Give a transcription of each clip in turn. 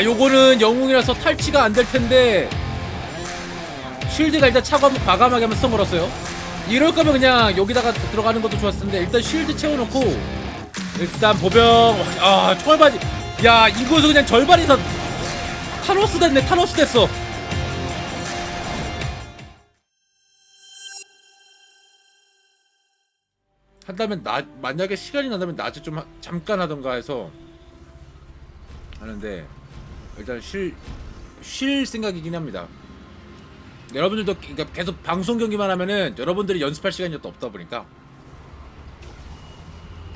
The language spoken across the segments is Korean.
자 요거는 영웅이라서 탈취가 안 될 텐데 쉴드가 일단 차고 한번 과감하게 한번 스턴 걸었어요. 이럴 거면 그냥 여기다가 들어가는 것도 좋았을 텐데 일단 쉴드 채워놓고 일단 보병 아 총알바지. 야 이곳은 그냥 절반 이상 타노스 됐네 타노스 됐어. 한다면 나 만약에 시간이 난다면 낮에 좀 하- 잠깐 하던가 해서 하는데 일단 쉴 쉴 생각이긴 합니다. 여러분들도 그러니까 계속 방송 경기만 하면은 여러분들이 연습할 시간이 또 없다 보니까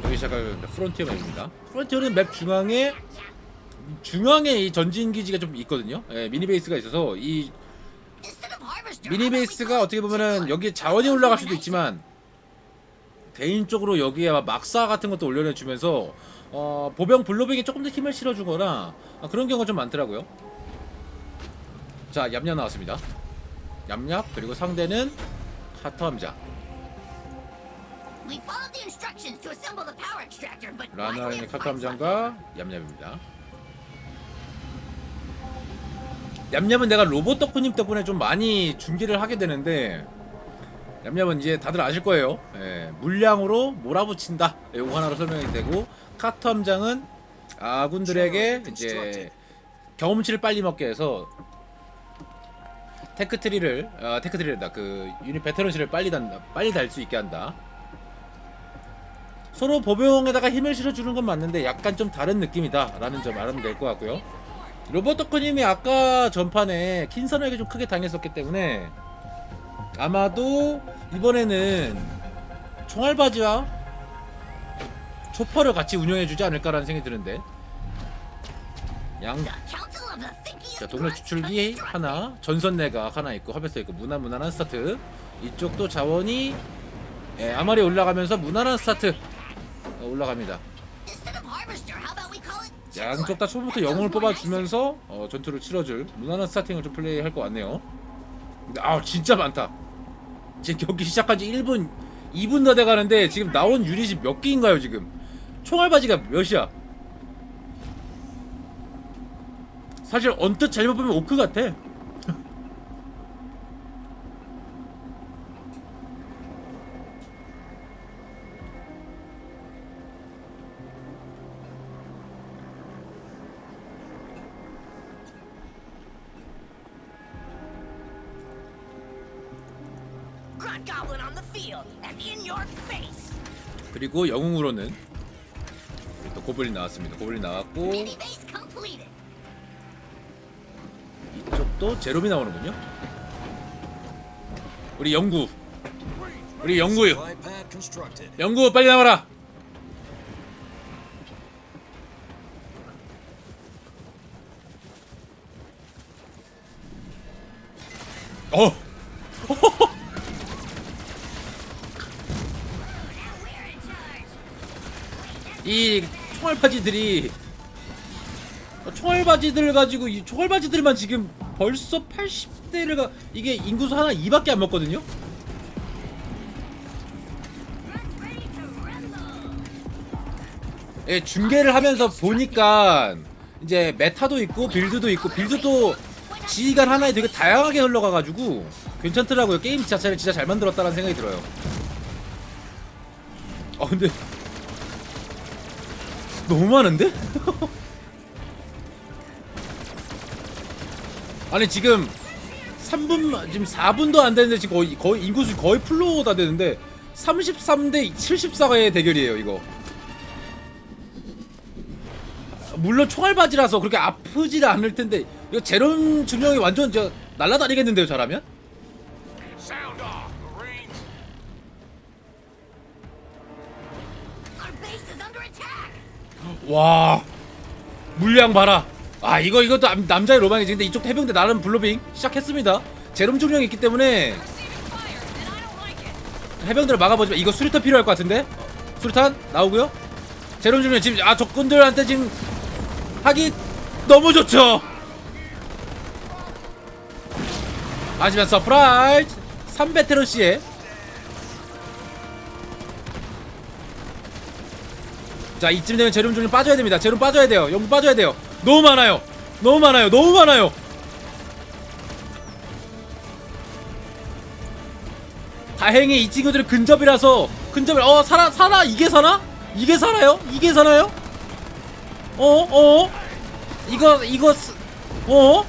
여기 시작할 프론티어 맵입니다. 프론티어는 맵 중앙에 중앙에 이 전진 기지가 좀 있거든요. 예, 미니 베이스가 있어서 이 미니 베이스가 어떻게 보면은 여기 자원이 올라갈 수도 있지만 개인적으로 여기에 막 막사 같은 것도 올려내 주면서 어, 보병 블로빙에 조금 더 힘을 실어주거나 아, 그런 경우가 좀 많더라고요. 자, 얌얌 나왔습니다. 얌얌 그리고 상대는 카터함자 라나의 카터함장과 얌얌입니다. 얌얌은 내가 로봇 덕후님 덕분에 좀 많이 중계를 하게 되는데 얌얌은 이제 다들 아실 거예요. 예, 물량으로 몰아붙인다. 요거 하나로 설명이 되고 카터 함장은 아군들에게 이제 경험치를 빨리 먹게 해서 테크트리를 아, 테크트리다 그 유닛 베테런실을 빨리 단다 빨리 달 수 있게 한다. 서로 보병에다가 힘을 실어주는 건 맞는데 약간 좀 다른 느낌이다라는 점 알면 될 것 같고요. 로버트 덕후님이 아까 전판에 킨선에게 좀 크게 당했었기 때문에 아마도 이번에는 총알바지와 초퍼를 같이 운영해주지 않을까라는 생각이 드는데 양 자, 동네 추출기 하나 전선 내각 하나 있고 화배서 있고 무난 무난한 스타트 이쪽도 자원이 예, 아마리 올라가면서 무난한 스타트 어, 올라갑니다 양쪽 다 초부터 영웅을 뽑아주면서 어, 전투를 치러줄 무난한 스타팅을 좀 플레이할 것 같네요. 아 진짜 많다. 지금 경기 시작한 지 1분, 2분 더 돼가는데 지금 나온 유닛이 몇 개인가요 지금? 총알바지가 몇이야? 사실 언뜻 잘못 보면 오크 같아. 그리고 영웅으로는 또 고블린 나왔습니다. 고블린 나왔고. 이쪽도 제롬이 나오는군요. 우리 영구, 우리 영구요. 영구 빨리 나와라. 이 총알바지들이 어, 총알바지들 가지고 이 총알바지들만 지금 벌써 80대를 가 이게 인구수 하나 2밖에 안 먹거든요. 예, 중계를 하면서 보니까 이제 메타도 있고 빌드도 있고 빌드도 지휘관 하나에 되게 다양하게 흘러가가지고 괜찮더라고요. 게임 자체를 진짜 잘 만들었다는 생각이 들어요. 아 근데 너무 많은데? 아니 지금 3분 지금 4분도 안 되는데 지금 거의 거의 인구수 거의 풀로 다 되는데 33대 74의 대결이에요 이거. 물론 총알바지라서 그렇게 아프지 않을 텐데 이거 제롬 중령이 완전 저 날라다니겠는데요 잘하면? 와. 물량 봐라. 아 이거 이것도 남- 남자의 로망이지. 근데 이쪽 해병대 나름 블로빙 시작했습니다. 제롬 중령이 있기 때문에 해병대를 막아보지만 이거 수류탄 필요할 것 같은데? 수류탄 나오고요. 제롬 중령 지금 아 적군들한테 지금 하기 너무 좋죠. 하지만 서프라이즈. 3베테런 씨의 자 이쯤 되면 제롬 중령 빠져야 됩니다 제롬 빠져야 돼요 영구 빠져야 돼요 너무 많아요 너무 많아요. 너무 많아요. 다행히 이 친구들은 근접이라서 근접이 어 살아 살아 이게 사나? 이게 살아요? 이게 사나요? 어 어? 이거 이거 쓰- 어?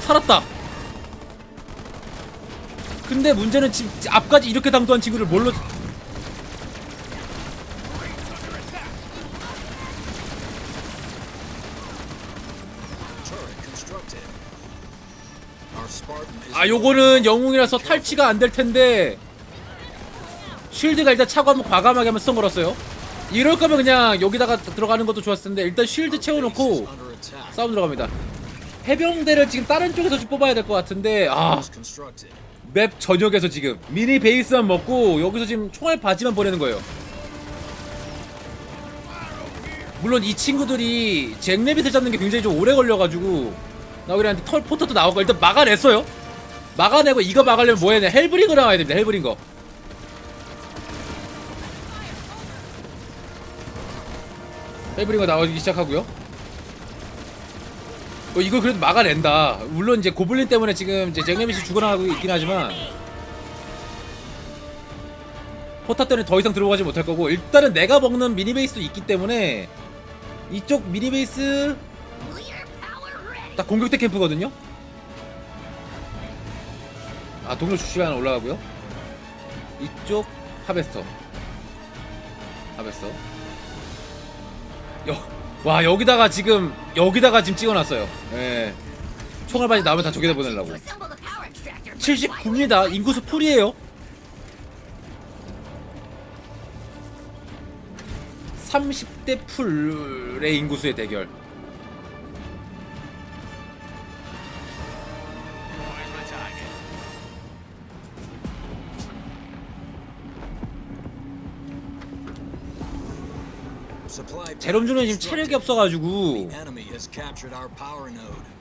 살았다. 근데 문제는 지금 앞까지 이렇게 당도한 친구를 뭘로 아 요거는 영웅이라서 탈취가 안 될 텐데 쉴드가 일단 차고 한번 과감하게 한번 썬 걸었어요 이럴 거면 그냥 여기다가 들어가는 것도 좋았을 텐데 일단 쉴드 채워놓고. 싸움 들어갑니다 해병대를 지금 다른 쪽에서 좀 뽑아야 될 것 같은데 아. 맵 전역에서 지금 미니 베이스만 먹고 여기서 지금 총알 바지만 보내는 거예요. 물론 이 친구들이 잭레빗을 잡는 게 굉장히 좀 오래 걸려가지고 나오기한테 털 포터도 나오고 일단 막아냈어요. 막아내고 이거 막으려면 뭐 해야 돼? 헬브링거 나와야 됩니다. 헬브링거. 헬브링거 나오기 시작하고요. 어, 이거 그래도 막아낸다. 물론 이제 고블린 때문에 지금 이제 잭레빗이 죽어나가고 있긴 하지만 포탑 때문에 더 이상 들어가지 못할 거고 일단은 내가 먹는 미니 베이스도 있기 때문에 이쪽 미니 베이스 Leader power ready. 딱 공격대 캠프거든요. 아 동료 주시간 올라가고요. 이쪽 하베스터. 하베스터. 여, 와 여기다가 지금 여기다가 지금 찍어놨어요. 예. 총알 바지 나오면 다 저기다 보내려고. To assemble the power extractor. 79입니다. 인구수 풀이에요. 30대 풀의 인구수의 대결. 제롬주는 지금. 체력이 없어가지고 The enemy has captured our power node.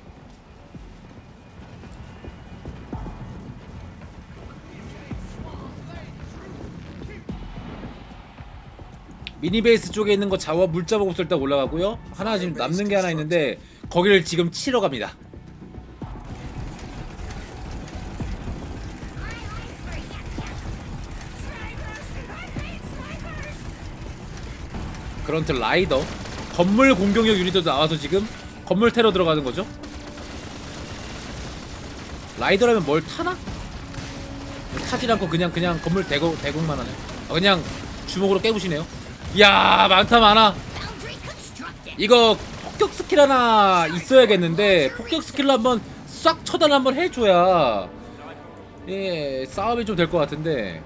미니 베이스 쪽에 있는 거 자원 물자 보고서 일단 올라가고요. 하나 지금 남는 게 하나 있는데 거기를 지금 치러 갑니다. 그런트 라이더 건물 공격력 유닛도 나와서 지금 건물 테러 들어가는 거죠. 라이더라면 뭘 타나? 타질 않고 그냥 그냥 건물 대공 대공만 하네. 아, 그냥 주먹으로 깨부시네요. 이야 많다 많아. 이거 폭격 스킬 하나 있어야겠는데 폭격 스킬로 한번 싹 처단 한번 해줘야 예 싸움이 좀 될 것 같은데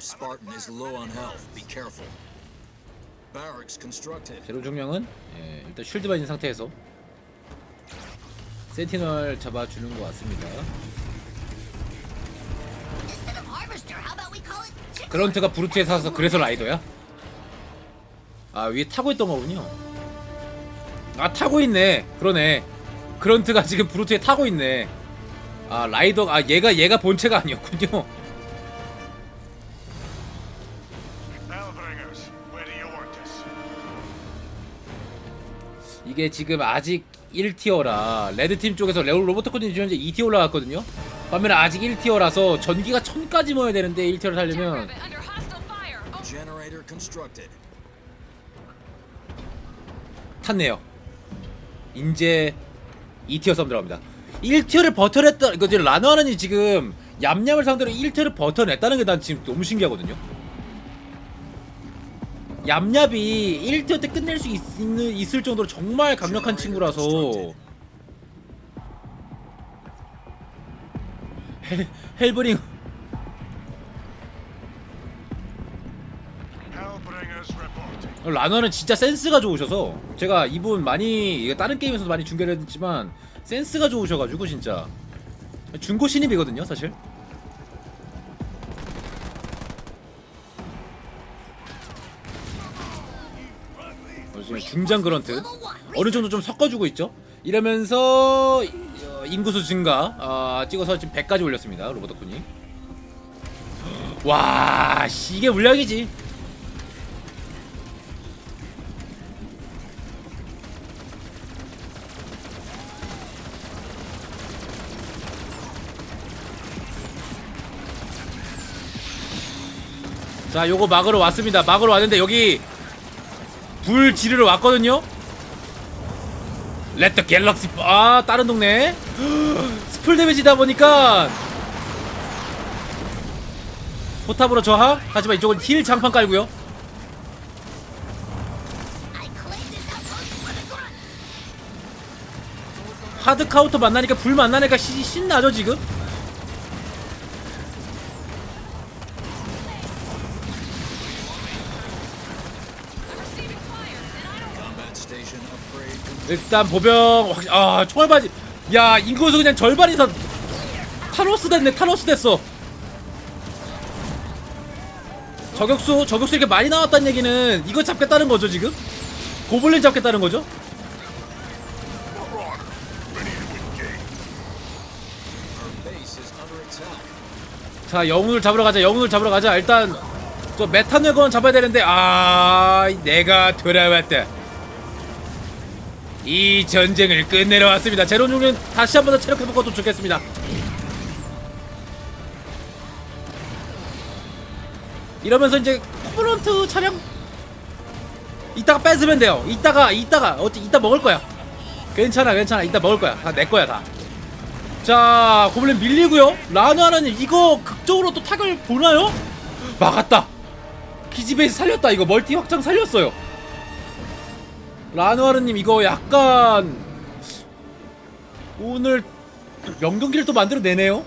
Our Spartan is low on health. Be careful. Barracks constructed. 제로 중령은 예, 일단 쉴드 받은 상태에서 센티널 잡아주는 것 같습니다. 그런트가 브루트에 사서 그래서 라이더야? 아 위에 타고 있던 거군요. 아 타고 있네. 그러네. 그런트가 지금 브루트에 타고 있네. 아 라이더 아 얘가 얘가 본체가 아니었군요. 이게 지금 아직 1티어라 레드팀 쪽에서 레오 로보트코드님 지금 현재 2티어 올라갔거든요. 반면에 아직 1티어라서 전기가 1000까지 모여야 되는데 1티어를 살려면. Oh. 탔네요. 이제 2티어 싸움 들어갑니다. 1티어를 버텨냈다. 이거 지금 라노하는이 지금 얌얌을 상대로 1티어를 버텨냈다는 게 난 지금 너무 신기하거든요. 얌얌이 1티어 때 끝낼 수 있, 있는, 있을 정도로 정말 강력한 친구라서. 헬, 헬브링. Reporting. 라너는 진짜 센스가 좋으셔서 제가 이분 많이 다른 게임에서도 많이 중계를 했지만 센스가 좋으셔가지고 진짜. 중고 신입이거든요 사실 중장 그런트 어느 정도 좀 섞어주고 있죠? 이러면서 어, 인구수 증가 아, 찍어서 지금 100까지 올렸습니다 로버트 쿤이. 와 씨, 이게 물량이지. 자 요거 막으러 왔습니다. 막으러 왔는데 여기 불 지르러 왔거든요? 렛더 갤럭시 아 다른 동네. 스풀 데미지다 보니까. 포탑으로 저항? 하지만 이쪽은 힐 장판 깔고요. 하드 카운터 만나니까 불 만나니까 시, 신나죠 지금 일단 보병 확- 아 총알바지. 야 인구수 그냥 절반 이상. 타노스 됐네 타노스 됐어. 저격수 저격수 이렇게 많이 나왔다는 얘기는 이거 잡겠다는 거죠 지금? 고블린 잡겠다는 거죠. 자 영웅을 잡으러 가자 영웅을 잡으러 가자. 일단 저 메탄웨건 잡아야 되는데 아 내가 돌아왔다 이 전쟁을 끝내러 왔습니다 제로중은 다시 한 번 더 체력 회복도 좋겠습니다 이러면서 이제 코블런트 차량 이따가 뺏으면 돼요 이따가 이따가 어찌 이따 먹을 거야 괜찮아 괜찮아 이따 먹을 거야 다 내 거야 다 자, 고블린 밀리고요. 라나는 이거 극적으로 또 타격을 보나요? 막았다. 키지베이스 살렸다. 이거 멀티 확장 살렸어요. 라누아르님 이거 약간 오늘 명경기를 또 만들어 내네요.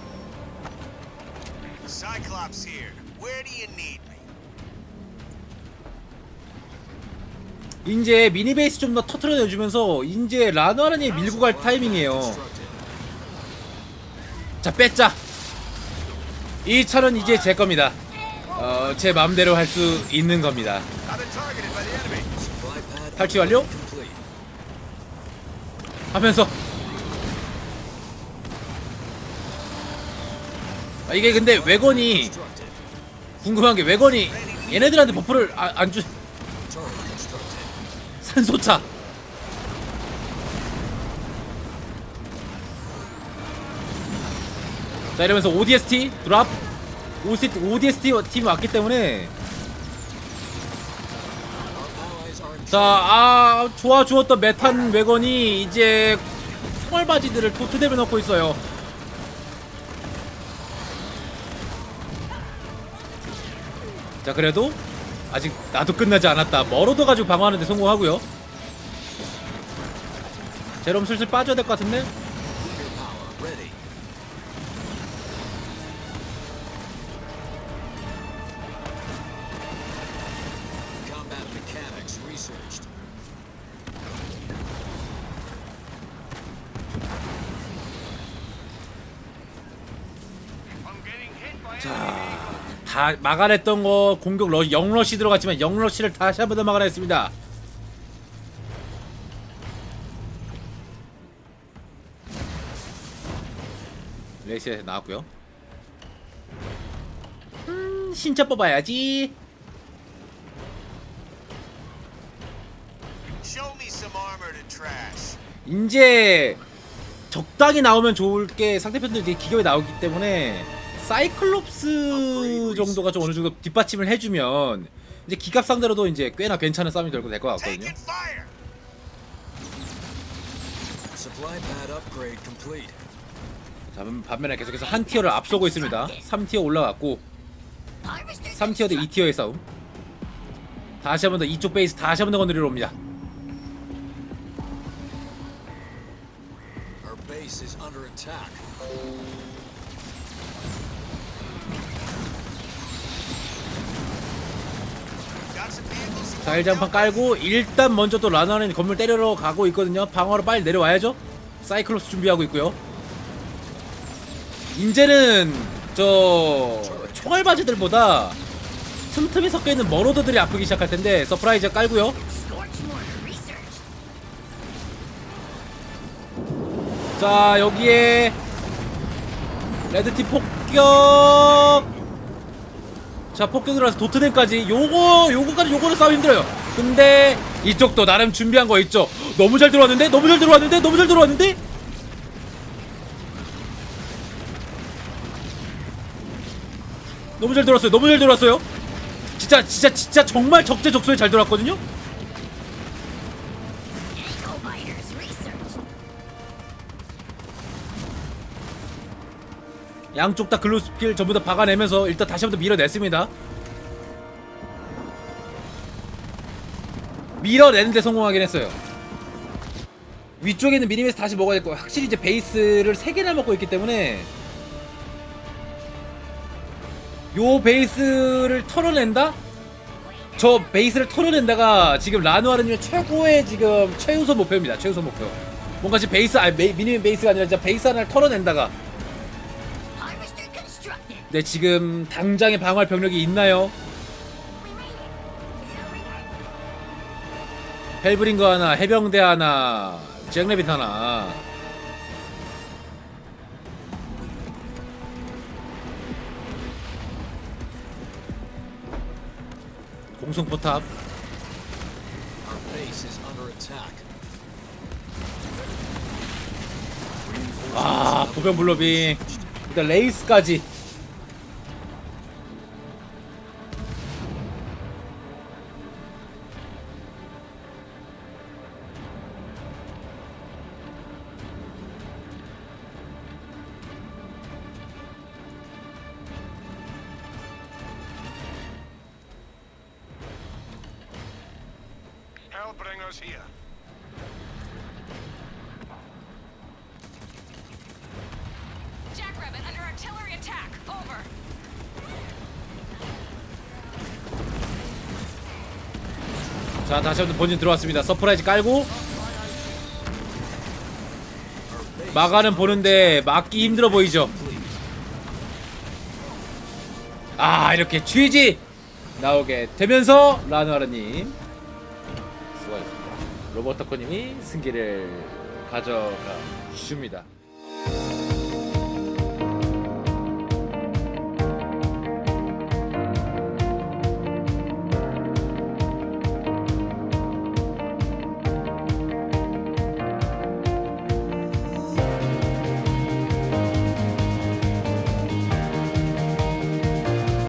Cyclops here. Where do you need me? 이제 미니베이스 좀 더 터트려 내주면서 이제 라누아르님 밀고 갈 타이밍이에요. 자 뺐자. 이 차는 이제 제 겁니다. 어, 제 마음대로 할 수 있는 겁니다. 탈취 완료? 하면서 아, 이게 근데 외건이. 궁금한 게 외건이 얘네들한테 버프를 아, 안 주. 산소차 자 이러면서 ODST 드랍 ODST 팀 왔기 때문에 자, 아, 좋아 주었던 메탄 외건이 이제 총알바지들을 토트대에 넣고 있어요. 자, 그래도 아직 나도 끝나지 않았다. 멀어도 가지고 방어하는데 성공하고요. 제롬 슬슬 빠져야 될 것 같은데? Researched. Enemy. 다 막아냈던 거 공격 러, 영러시 들어갔지만 영러시를 다시 한 번 더 막아냈습니다. 레이스에 나왔고요. 음, 신차 뽑아야지. 이제 적당히 나오면 좋을 게 상대편들이 되게 기교에 나오기 때문에 사이클롭스 정도가 좀 어느 정도 뒷받침을 해주면 이제 기갑 상대로도 이제 꽤나 괜찮은 싸움이 될 것 같거든요. 자, 반면에 계속해서 한 티어를 앞서고 있습니다. 3티어 올라갔고 Harvesters 3티어 대 2티어의 싸움. 다시 한번 더 이쪽 베이스 다시 한번 더 건드리러 옵니다. Base is under attack. Vehicles. 자일장판 깔고 일단 먼저 또 라나는 건물 때리러 가고 있거든요. 방어로 빨리 내려와야죠. 사이클롭스 준비하고 있고요. 이제는 저 총알바지들보다 틈틈이 섞여 있는 머로드들이 아프기 시작할 텐데 서프라이즈 깔고요. 자 여기에 레드팀 폭격. 자 폭격 들어와서 도트nem까지 요거 요거까지 요거는 싸움 힘들어요. 근데 이쪽도 나름 준비한 거 있죠? 너무 잘 들어왔는데? 너무 잘 들어왔는데? 너무 잘 들어왔는데? 너무 잘 들어왔어요. 너무 잘 들어왔어요. 진짜 진짜 진짜 정말 적재적소에 잘 들어왔거든요 양쪽 다 글로스킬 전부 다 박아내면서 일단 다시 한번 밀어냈습니다. 밀어내는데 성공하긴 했어요. 위쪽에는 미니메스 다시 먹어야 될 거예요. 확실히 이제 베이스를 3개나 먹고 있기 때문에 요 베이스를 털어낸다? 저 베이스를 털어낸다가 지금 라누아르님의 최고의 지금 최우선 목표입니다. 최우선 목표. 뭔가 지금 베이스, 아니 메- 미니맨 베이스가 아니라 진짜 베이스 하나를 털어낸다가. 네 지금 당장의 방어할 병력이 있나요? 헬브링거 하나, 해병대 하나, 잭레빗 하나. under attack. 아 보병 블로빙. 일단 레이스까지. Hellbringers here. Jackrabbit under artillery attack. Over. 자 다시 한번 본진 들어왔습니다. 서프라이즈 깔고 마가는 보는데 막기 힘들어 보이죠. 아 이렇게 GG 나오게 되면서 라누아르님. 로버터코님이 승기를 가져가 주십니다.